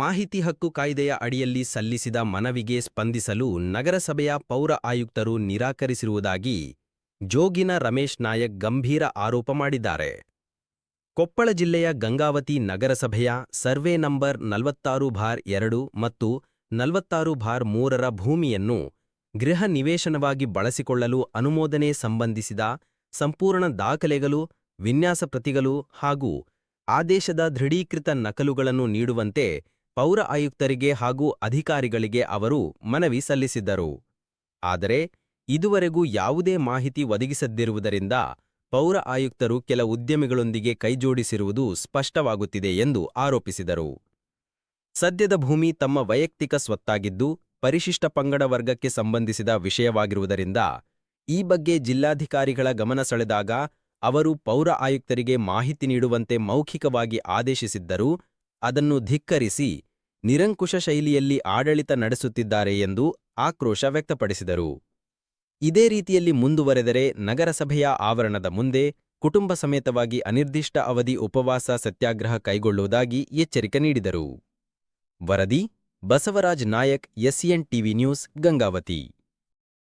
ಮಾಹಿತಿ ಹಕ್ಕು ಕಾಯ್ದೆಯ ಅಡಿಯಲ್ಲಿ ಸಲ್ಲಿಸಿದ ಮನವಿಗೆ ಸ್ಪಂದಿಸಲು ನಗರಸಭೆಯ ಪೌರ ಆಯುಕ್ತರು ನಿರಾಕರಿಸಿರುವುದಾಗಿ ಜೋಗಿನ ರಮೇಶ್ ನಾಯಕ್ ಗಂಭೀರ ಆರೋಪ ಮಾಡಿದ್ದಾರೆ. ಕೊಪ್ಪಳ ಜಿಲ್ಲೆಯ ಗಂಗಾವತಿ ನಗರಸಭೆಯ ಸರ್ವೆ ನಂಬರ್ ನಲವತ್ತಾರು ಭಾರ್ ಎರಡು ಮತ್ತು ನಲವತ್ತಾರು ಭಾರ್ ಮೂರರ ಭೂಮಿಯನ್ನು ಗೃಹ ನಿವೇಶನವಾಗಿ ಬಳಸಿಕೊಳ್ಳಲು ಅನುಮೋದನೆ ಸಂಬಂಧಿಸಿದ ಸಂಪೂರ್ಣ ದಾಖಲೆಗಳು, ವಿನ್ಯಾಸ ಪ್ರತಿಗಳು ಹಾಗೂ ಆದೇಶದ ದೃಢೀಕೃತ ನಕಲುಗಳನ್ನು ನೀಡುವಂತೆ ಪೌರ ಆಯುಕ್ತರಿಗೆ ಹಾಗೂ ಅಧಿಕಾರಿಗಳಿಗೆ ಅವರು ಮನವಿ ಸಲ್ಲಿಸಿದ್ದರು. ಆದರೆ, ಇದುವರೆಗೂ ಯಾವುದೇ ಮಾಹಿತಿ ಒದಗಿಸದಿರುವುದರಿಂದ ಪೌರ ಆಯುಕ್ತರು ಕೆಲ ಉದ್ಯಮಿಗಳೊಂದಿಗೆ ಕೈಜೋಡಿಸಿರುವುದು ಸ್ಪಷ್ಟವಾಗುತ್ತಿದೆ ಎಂದು ಆರೋಪಿಸಿದರು. ಸದ್ಯದ ಭೂಮಿ ತಮ್ಮ ವೈಯಕ್ತಿಕ ಸ್ವತ್ತಾಗಿದ್ದು, ಪರಿಶಿಷ್ಟ ಪಂಗಡ ವರ್ಗಕ್ಕೆ ಸಂಬಂಧಿಸಿದ ವಿಷಯವಾಗಿರುವುದರಿಂದ ಈ ಬಗ್ಗೆ ಜಿಲ್ಲಾಧಿಕಾರಿಗಳ ಗಮನ ಸೆಳೆದಾಗ ಅವರು ಪೌರ ಆಯುಕ್ತರಿಗೆ ಮಾಹಿತಿ ನೀಡುವಂತೆ ಮೌಖಿಕವಾಗಿ ಆದೇಶಿಸಿದ್ದರೂ ಅದನ್ನು ಧಿಕ್ಕರಿಸಿ ನಿರಂಕುಶ ಶೈಲಿಯಲ್ಲಿ ಆಡಳಿತ ನಡೆಸುತ್ತಿದ್ದಾರೆ ಎಂದು ಆಕ್ರೋಶ ವ್ಯಕ್ತಪಡಿಸಿದರು. ಇದೇ ರೀತಿಯಲ್ಲಿ ಮುಂದುವರೆದರೆ ನಗರಸಭೆಯ ಆವರಣದ ಮುಂದೆ ಕುಟುಂಬ ಸಮೇತವಾಗಿ ಅನಿರ್ದಿಷ್ಟ ಅವಧಿ ಉಪವಾಸ ಸತ್ಯಾಗ್ರಹ ಕೈಗೊಳ್ಳುವುದಾಗಿ ಎಚ್ಚರಿಕೆ ನೀಡಿದರು. ವರದಿ Basavaraj Nayak SN TV news, Gangavathi.